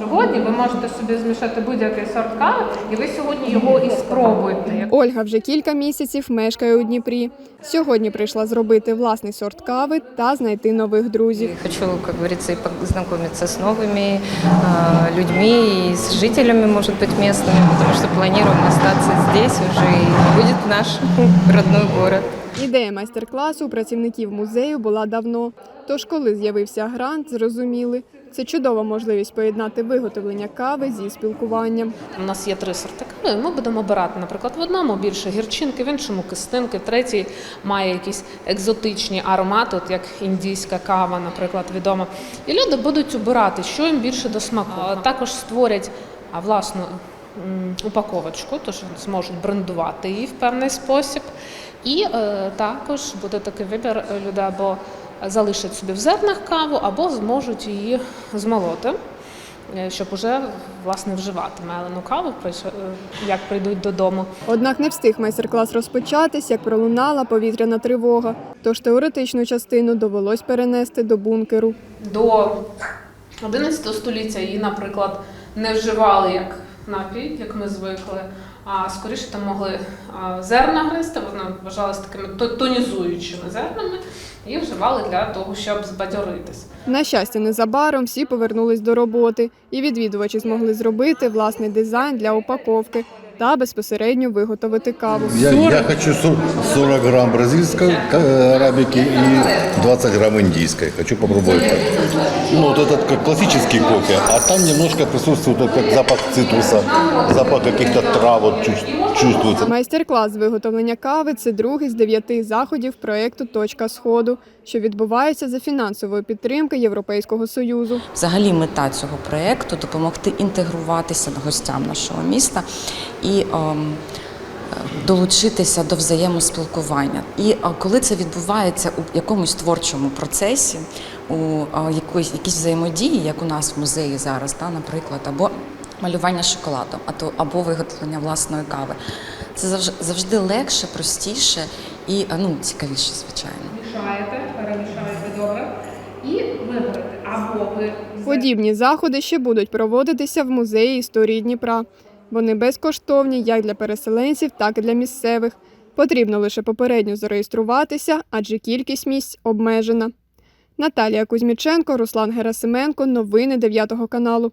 Сьогодні ви можете собі змішати будь-який сорт кави, і ви сьогодні його і спробуєте. Ольга вже кілька місяців мешкає у Дніпрі. Сьогодні прийшла зробити власний сорт кави та знайти нових друзів. Хочу, как говорится, и познакомиться с новыми э, людьми и с жителями, может быть, местными, потому что планируем остаться здесь уже и будет наш родной город. Ідея майстер-класу у працівників музею була давно. Тож, коли з'явився грант, зрозуміли, це чудова можливість поєднати виготовлення кави зі спілкуванням. У нас є три сорти кави. Ми будемо обирати, наприклад, в одному більше гірчинки, в іншому кистинки, третій має якісь екзотичні аромати, от як індійська кава, наприклад, відома. І люди будуть обирати, що їм більше до смаку. А Також створять а, власну упаковочку, тож зможуть брендувати її в певний спосіб. І е, також буде такий вибір е, люди або залишать собі в зернах каву, або зможуть її змолоти е, щоб уже власне вживати мелену каву, е, як прийдуть додому. Однак не встиг майстер-клас розпочатись, як пролунала повітряна тривога. Тож теоретичну частину довелось перенести до бункеру. До 11 століття її, наприклад, не вживали як напій, як ми звикли, а скоріше там могли зерна гризти, вони вважалися такими тонізуючими зернами, і вживали для того, щоб збадьоритись. На щастя, незабаром всі повернулись до роботи, і відвідувачі змогли зробити власний дизайн для упаковки та безпосередньо виготовити каву. Я, я хочу сор- 40 грамм бразильской э, арабики и 20 грамм индийской. Хочу попробовать. Ну, вот этот как классический кофе, а там немножко присутствует вот как запах цитруса, запах каких-то трав вот чувствуется. Майстер-клас з виготовлення кави це другий з дев'яти заходів проєкту Точка Сходу, що відбувається за фінансової підтримки Європейського союзу. Взагалі мета цього проєкту допомогти інтегруватися гостям нашого міста і ем, е, долучитися до взаємоспілкування. І е, коли це відбувається у якомусь творчому процесі, у е, якоїсь якійсь взаємодії, як у нас в музеї зараз, да, наприклад, або малювання шоколадом, або виготовлення власної кави. Це завжди легше, простіше і ну, цікавіше, звичайно. Мішаєте, перемішаєте добре і виберете. Або ви Подібні заходи ще будуть проводитися в музеї історії Дніпра. Вони безкоштовні як для переселенців, так і для місцевих. Потрібно лише попередньо зареєструватися, адже кількість місць обмежена. Наталія Кузьміченко, Руслан Герасименко. Новини 9 каналу.